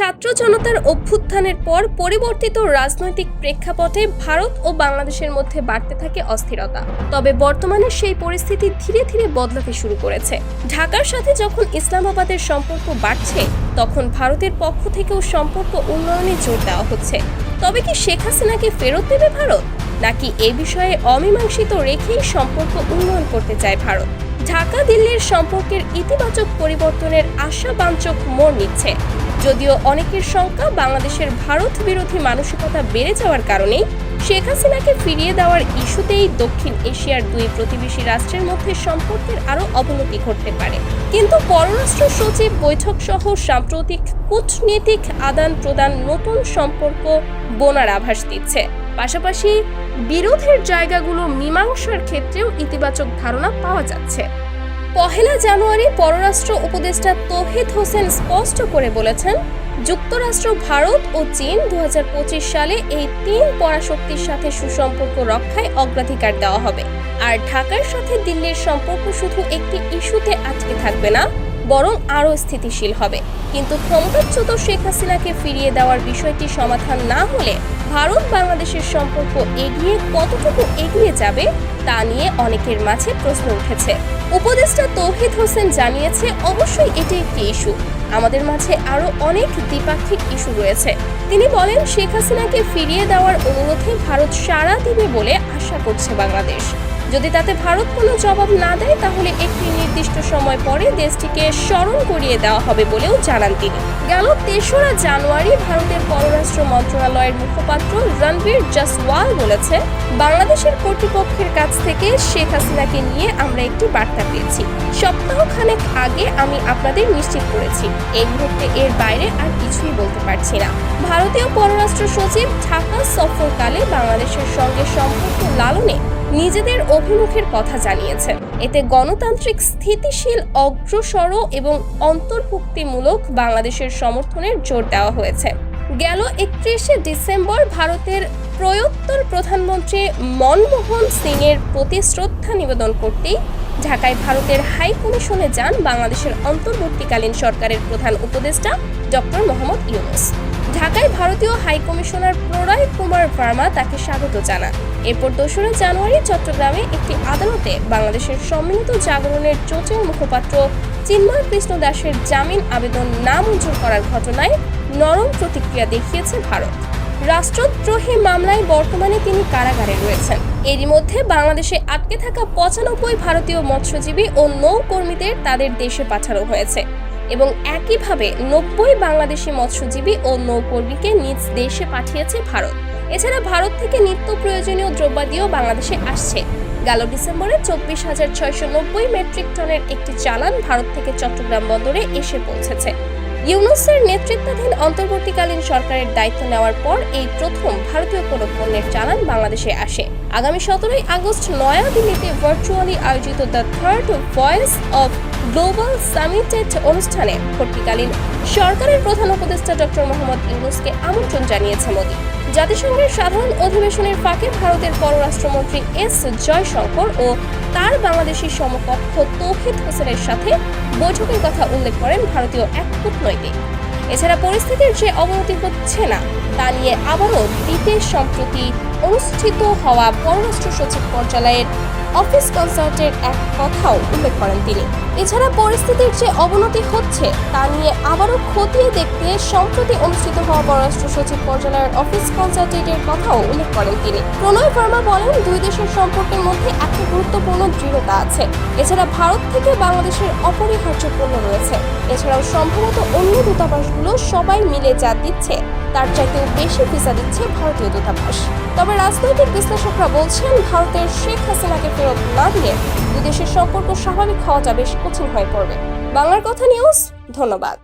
ছাত্র জনতার অভ্যুত্থানের পর পরিবর্তিত রাজনৈতিক প্রেক্ষাপটে ভারত ও বাংলাদেশের মধ্যে বাড়তে থাকে অস্থিরতা। তবে বর্তমানে সেই পরিস্থিতি ধীরে ধীরে বদলাতে শুরু করেছে। ঢাকার সাথে যখন ইসলামাবাদের সম্পর্ক বাড়ছে, তখন ভারতের পক্ষ থেকেও সম্পর্ক উন্নয়নে জোর দেওয়া হচ্ছে। তবে কি শেখ হাসিনাকে ফেরত দেবে ভারত? নাকি এ বিষয়ে অমীমাংসিত রেখেই সম্পর্ক উন্নয়ন করতে চায় ভারত? ঢাকা দিল্লির সম্পর্কের ইতিবাচক পরিবর্তনের আশাবাঞ্চক মোড় নিচ্ছে। যদিও অনেকের শঙ্কা, বাংলাদেশের ভারত বিরোধী মানসিকতা বেড়ে যাওয়ার কারণেই শেখ হাসিনাকে ফিরিয়ে দেওয়ার ইস্যুতেই দক্ষিণ এশিয়ার দুই প্রতিবেশী রাষ্ট্রের মধ্যে সম্পর্কের আরও অবনতি ঘটতে পারে। কিন্তু পররাষ্ট্র সচিব বৈঠক সহ সাম্প্রতিক কূটনীতিক আদান প্রদান নতুন সম্পর্ক বোনার আভাস দিচ্ছে। পাশাপাশি বিরোধের জায়গাগুলো মীমাংসার ক্ষেত্রেও ইতিবাচক ধারণা পাওয়া যাচ্ছে। পহেলা জানুয়ারি পররাষ্ট্র উপদেষ্টা তৌহিদ হোসেন স্পষ্ট করে বলেছেন, যুক্তরাষ্ট্র, ভারত ও চীন দু হাজার পঁচিশ সালে এই তিন পরাশক্তির সাথে সুসম্পর্ক রক্ষায় অগ্রাধিকার দেওয়া হবে। আর ঢাকার সাথে দিল্লির সম্পর্ক শুধু একটি ইস্যুতে আটকে থাকবে না বরং আরও স্থিতিশীল হবে। কিন্তু ক্ষমতাচ্যুত শেখ হাসিনাকে ফিরিয়ে দেওয়ার বিষয়টি সমাধান না হলে ভারত বাংলাদেশের সম্পর্ক এগিয়ে কতটুকু এগিয়ে যাবে তা নিয়ে অনেকের মাঝে প্রশ্ন উঠেছে। উপদেষ্টা তৌহিদ হোসেন জানিয়েছে, অবশ্যই এটি একটি ইস্যু। আমাদের মাঝে আরও অনেক দ্বিপাক্ষিক ইস্যু রয়েছে। তিনি বলেন, শেখ হাসিনাকে ফিরিয়ে দেওয়ার অনুরোধে ভারত সাড়া দিবে বলে আশা করছে বাংলাদেশ। যদি তাতে ভারত কোনো জবাব না দেয়, তাহলে একটি নির্দিষ্ট সময় পরে দেশটিকে স্মরণ করিয়ে দেওয়া হবে বলেও জানান তিনি। গেল তেসরা জানুয়ারি ভারতের পররাষ্ট্র মন্ত্রণালয়ের মুখপাত্র রণবীর জসওয়াল বলেছে বাংলাদেশের কর্তৃপক্ষের কাছ থেকে শেখ হাসিনাকে নিয়ে আমরা একটি বার্তা পেয়েছি। সপ্তাহখানেক আগে আমি আপনাদের নিশ্চিত করেছি, এই মুহূর্তে এর বাইরে আর কিছুই বলতে পারছি না। ভারতীয় পররাষ্ট্র সচিব ঢাকা সফরকালে বাংলাদেশের সঙ্গে সম্পর্ক লালনে নিজেদের অভিমুখের কথা জানিয়েছেন এতে গণতান্ত্রিক স্থিতিশীল, অগ্রসর এবং অন্তর্ভুক্তিমূলক বাংলাদেশের সমর্থনের জোর দেওয়া হয়েছে। গেল একত্রিশে ডিসেম্বর ভারতের প্রয়োত্তর প্রধানমন্ত্রী মনমোহন সিং এর প্রতি শ্রদ্ধা নিবেদন করতেই ঢাকায় ভারতের হাই কমিশনে যান বাংলাদেশের অন্তর্বর্তীকালীন সরকারের প্রধান উপদেষ্টা ডক্টর মোহাম্মদ ইউনুস। ঢাকায় ভারতীয় হাই কমিশনার প্রণয় কুমার ভার্মা তাকে স্বাগত জানান। এরপর দোসরা জানুয়ারি চট্টগ্রামে একটি আদালতে বাংলাদেশের সম্মিলিত জাগরণের জোটের মুখপাত্র চিন্ময় কৃষ্ণ দাসের জামিন আবেদন না মঞ্জুর করার ঘটনায় নরম প্রতিক্রিয়া দেখিয়েছে ভারত। রাষ্ট্রদ্রোহী মামলায় বর্তমানে তিনি কারাগারে রয়েছেন। এরই মধ্যে বাংলাদেশে আটকে থাকা পঁচানব্বই ভারতীয় মৎস্যজীবী ও নৌকর্মীদের তাদের দেশে পাঠানো হয়েছে। এবং একইভাবে নব্বই বাংলাদেশি মৎস্যজীবী ও নৌকর্মীকে নিজ দেশে পাঠিয়েছে ভারত। এছাড়া ভারত থেকে নিত্য প্রয়োজনীয় দ্রব্যাদিও বাংলাদেশে আসছে। গেল ডিসেম্বরে চব্বিশ হাজার ছয়শো নব্বই মেট্রিক টনের একটি চালান ভারত থেকে চট্টগ্রাম বন্দরে এসে পৌঁছেছে। ইউনুসের নেতৃত্বাধীন অন্তর্বর্তীকালীন সরকারের দায়িত্ব নেওয়ার পর এই প্রথম ভারতীয় কোনো পণ্যের চালান বাংলাদেশে আসে। আগামী সতেরোই আগস্ট নয়াদিল্লিতে ভার্চুয়ালি আয়োজিত the third voice of global সামিটেড অনুষ্ঠানে ভর্তিকালীন সরকারের প্রধান উপদেষ্টা ডক্টর মোহাম্মদ ইউনুসকে আমন্ত্রণ জানিয়েছে মোদী। জাতিসংঘের সাধারণ অধিবেশনের ফাঁকে ভারতের পররাষ্ট্রমন্ত্রী এস জয়শঙ্কর ও তার বাংলাদেশি সমকক্ষ তৌহিদ হোসেনের সাথে বৈঠকের কথা উল্লেখ করেন ভারতীয় এক কূটনৈতিক। এছাড়া পরিস্থিতির যে অবনতি হচ্ছে না, তা নিয়ে আবারও দ্বিতীয় সম্প্রতি অনুষ্ঠিত হওয়া পররাষ্ট্র সচিব পর্যালয়ের অফিস কনসার্টের এক কথাও উল্লেখ করেন তিনি। এছাড়া পরিস্থিতির যে অবনতি হচ্ছে, তা নিয়ে আবারও খতিয়ে দেখতে সম্প্রতি অনুষ্ঠিত হওয়া পররাষ্ট্র সচিব পর্যালয়ের অফিস কনসালটেন্টের কথাও উল্লেখ করেন তিনি। প্রণয় ভার্মা বলেন, দুই দেশের সম্পর্কের মধ্যে একটা গুরুত্বপূর্ণ দৃঢ়তা আছে। এছাড়া ভারত থেকে বাংলাদেশের অপরিহার্য পণ্য রয়েছে। এছাড়াও সম্ভবত অন্য দূতাবাসগুলো সবাই মিলে যা দিচ্ছে, তার চাইতেও বেশি ভিসা দিচ্ছে ভারতীয় দূতাবাস। তবে রাজনৈতিক বিশ্লেষকরা বলছেন, ভারতের শেখ হাসিনাকে ফেরত না দিয়ে দুই দেশের সম্পর্ক স্বাভাবিক হওয়াটা বেশ কঠিন হয়ে পড়বে। বাংলার কথা নিউজ ধন্যবাদ।